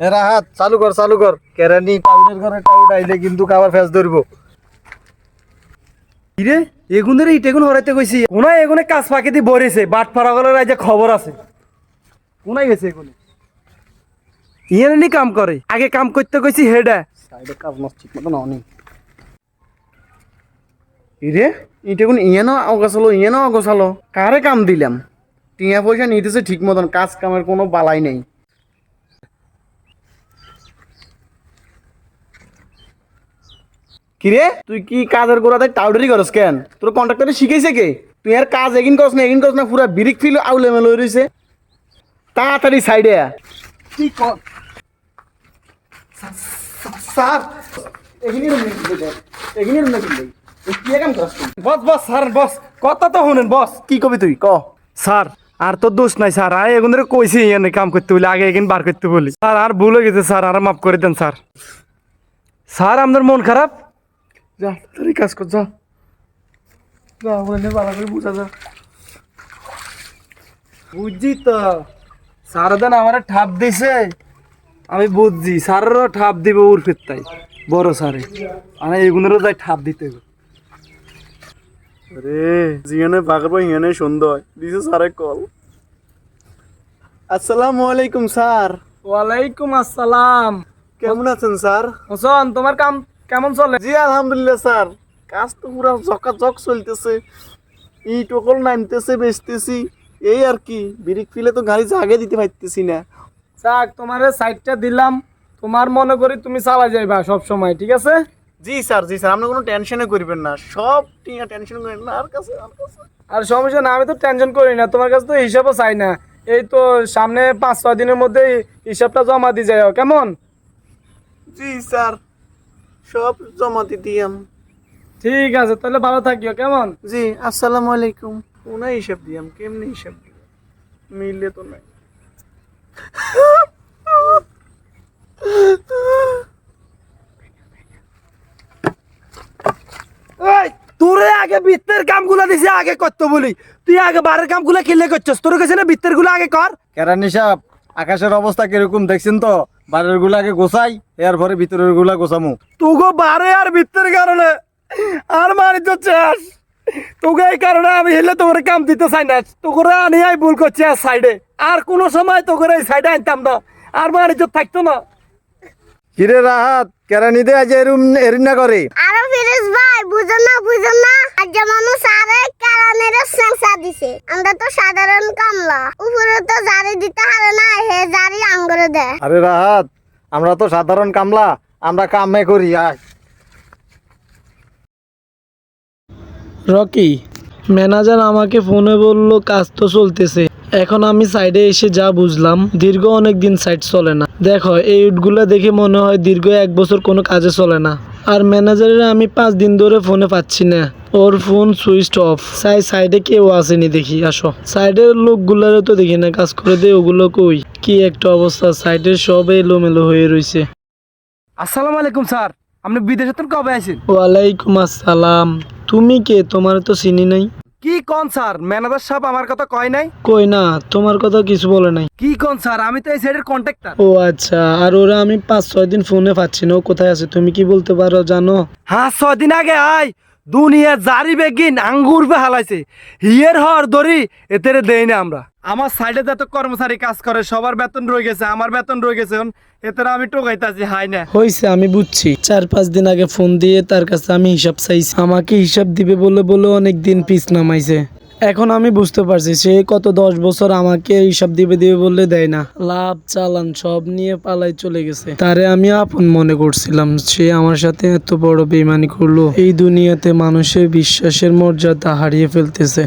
রাহাত চালু কর চালু কর। কেরানি টাউনের ঘরে টাউট আইলে কিন্তু কাবার ফেস ধরবো। কিরে এগুনের ইট এগুন হরাইতে কইছি। কোনায় এগুনে কাজ ফাঁকি দি বরেছে বাট ফারা গেলে রাইজে খবর আছে। কোনায় গেছে এগুনে। ইয়ে নি কাম করে আগে কাম করতে কইছি হেডা। সাইডে কাজ মাছ ঠিক মতো নি ইরে ইটা কোন ইয়েনো অগছালো ইয়েনো অগছালো। কারে কাম দিলাম? টিয়া পয়সা নিতেছে ঠিক মতন কাজ কামের কোনো বালাই নেই। কিরে? তুই কি কাজের গোড়াতে টাউডারি করস কেন? তোর কন্ট্রাক্টরে শিখাইছে কে? তুই আর কাজ এগিন করস না এগিন করস না পুরা বিরিক ফিল আউলে মেলে রয়েছে তাড়াতাড়ি সাইডে আয়। কি কর স্যার এগিনি রুম নেই এগিনি রুম নেই কি কাম করস তুই? Boss boss sir boss. কথা তো শুনেন বস। কি কবি তুই? ক। স্যার আর তো দোষ নাই স্যার। আয় এগুনের কইছি ইয়ে কাম করতে বলি আগে এগিন বার করতে বলি। স্যার আর ভুল হয়ে গেছে স্যার। আর মাফ করে দেন স্যার। স্যার আপনার মন খারাপ? যা তাড়াতাড়ি কাজ কর যা। যা ওখানে ভালো করে বুঝা যা। বুঝছি তো। আমার ঠাপ দিছে। আমি বুঝছি স্যারেরও ঠাপ দিবে ওর ফেরতাই বড় স্যারে। মানে এগুনেরও যাই ঠাপ দিতে হবে। আরে জিয়ানে ভাই হিয়ানে সুন্দর দিছে স্যারে কল। আসসালামু আলাইকুম স্যার। ওয়ালাইকুম আসসালাম। কেমন আছেন স্যার? হোসন তোমার কাম কেমন চলে? জি আলহামদুলিল্লাহ স্যার। কাজ তো পুরো জকাজক চলতেছে। ইট ওকল নামতেছে বেচতেছি। এই আর কি বিরিক ফিলে তো গাড়ি জাগে দিতে পারতেছি না। যাক তোমার সাইডটা দিলাম। তোমার মনে করি তুমি চালা যাইবা সব সময় ঠিক আছে? জি স্যার জি স্যার আপনি কোনো টেনশনে করবেন না। সব টিয়া টেনশন করেন না আর কাছে আর কাছে। আর সমস্যা না আমি তো টেনশন করি না। তোমার কাছে তো হিসাবও চাই না। এই তো সামনে পাঁচ ছয় দিনের মধ্যে হিসাবটা জমা দিয়ে যাও কেমন? জি স্যার। সব জমা দিয়াম। ঠিক আছে তাহলে ভালো থাকিও কেমন? জি আসসালামু আলাইকুম। কোনা হিসাব দিয়াম কেমনি হিসাব দিয়াম? মিললে তো নাই। তোরে আগে বৃত্তের কামগুলো দিছে আগে করতে বলি। তুই আগে বারের কামগুলো খেলে করছস? তোর কাছে না বৃত্তেরগুলো আগে কর? কেরানি সাহেব আকাশের অবস্থা কীরকম দেখছেন তো? বাইরেরগুলা আগে গোছাই এর পরে ভিতরেরগুলা গোছামু। তোগো বারে আর ভিতরের কারণে আর মানি তো চাস তোকে এই কারণে আমি হেলে তোমার কাম দিতে চাই না। তোকে আনি আই ভুল করছি আর সাইডে। আর কোনো সময় তোকে এই সাইডে আনতাম না। আর মানি তো থাকতো না। কিরে রাহাত কেরানি দে আজ এরুম এরিনা করে? আরও ফিরোজ ভাই বুঝেন না বুঝেন না। আজ মানুষ দিছে। আমরা তো সাধারণ কামলা। উপরে তো জারি দিতে হারে না হে জারি আঙ্গুরে দেয় আরে রাহাত আমরা তো সাধারণ কামলা আমরা কামে করি আয়। রকি ম্যানেজার আমাকে ফোনে বলল কাজ তো চলতেছে। এখন আমি সাইডে এসে যা বুঝলাম দীর্ঘ অনেক দিন সাইড চলে না। দেখো এই উটগুলো দেখে মনে হয় দীর্ঘ এক বছর কোনো কাজে চলে না। আর ম্যানেজারের আমি পাঁচ দিন ধরে ফোনে পাচ্ছি না। ওর ফোন সুইচ অফ। সাই সাইডে কেউ আসেনি দেখি আসো। সাইডের লোকগুলারও তো দেখি না কাজ করে দে ওগুলো কই? কি একটা অবস্থা সাইডের সব এলোমেলো হয়ে রয়েছে আসসালামু আলাইকুম স্যার। আপনি বিদেশে তো কবে আছেন ওয়ালাইকুম আসসালাম। তুমি কে? তোমার তো চিনি নাই। কি কোন স্যার? ম্যানেজার সাহেব আমার কথা কয় নাই? কই না তোমার কথা কিছু বলে নাই। কি কোন স্যার? আমি তো এই সাইডের কন্ট্রাক্টর। ও আচ্ছা আর ওরা আমি পাঁচ ছয় দিন ফোনে পাচ্ছি না। ও কোথায় আছে তুমি কি বলতে পারো জানো? হ্যাঁ ছয় দিন আগে আই দুনিয়া জারি বেগিন আঙ্গুর পে হালাইছে। হিয়ের হর দড়ি এতেরে দেই না আমরা। আমার সাইডে যত কর্মচারী কাজ করে সবার বেতন রয়ে গেছে আমার বেতন রয়ে গেছে এতে এতেরে আমি টোকাইতাছি হাই না। হইছে আমি বুঝছি। চার পাঁচ দিন আগে ফোন দিয়ে তার কাছে আমি হিসাব চাইছি। আমাকে হিসাব দিবে বলে বলে অনেক দিন পিস নামাইছে। এখন আমি বুঝতে পারছি, সে কত দশ বছর আমাকে এইসব দিবে দিবে বললে দেয় না। লাভ, চালান সব নিয়ে পালাই চলে গেছে। তারে আমি আপন মনে করছিলাম, সে আমার সাথে এত বড় বেমানি করল। এই দুনিয়াতে মানুষের বিশ্বাসের মর্যাদা হারিয়ে ফেলতেছে।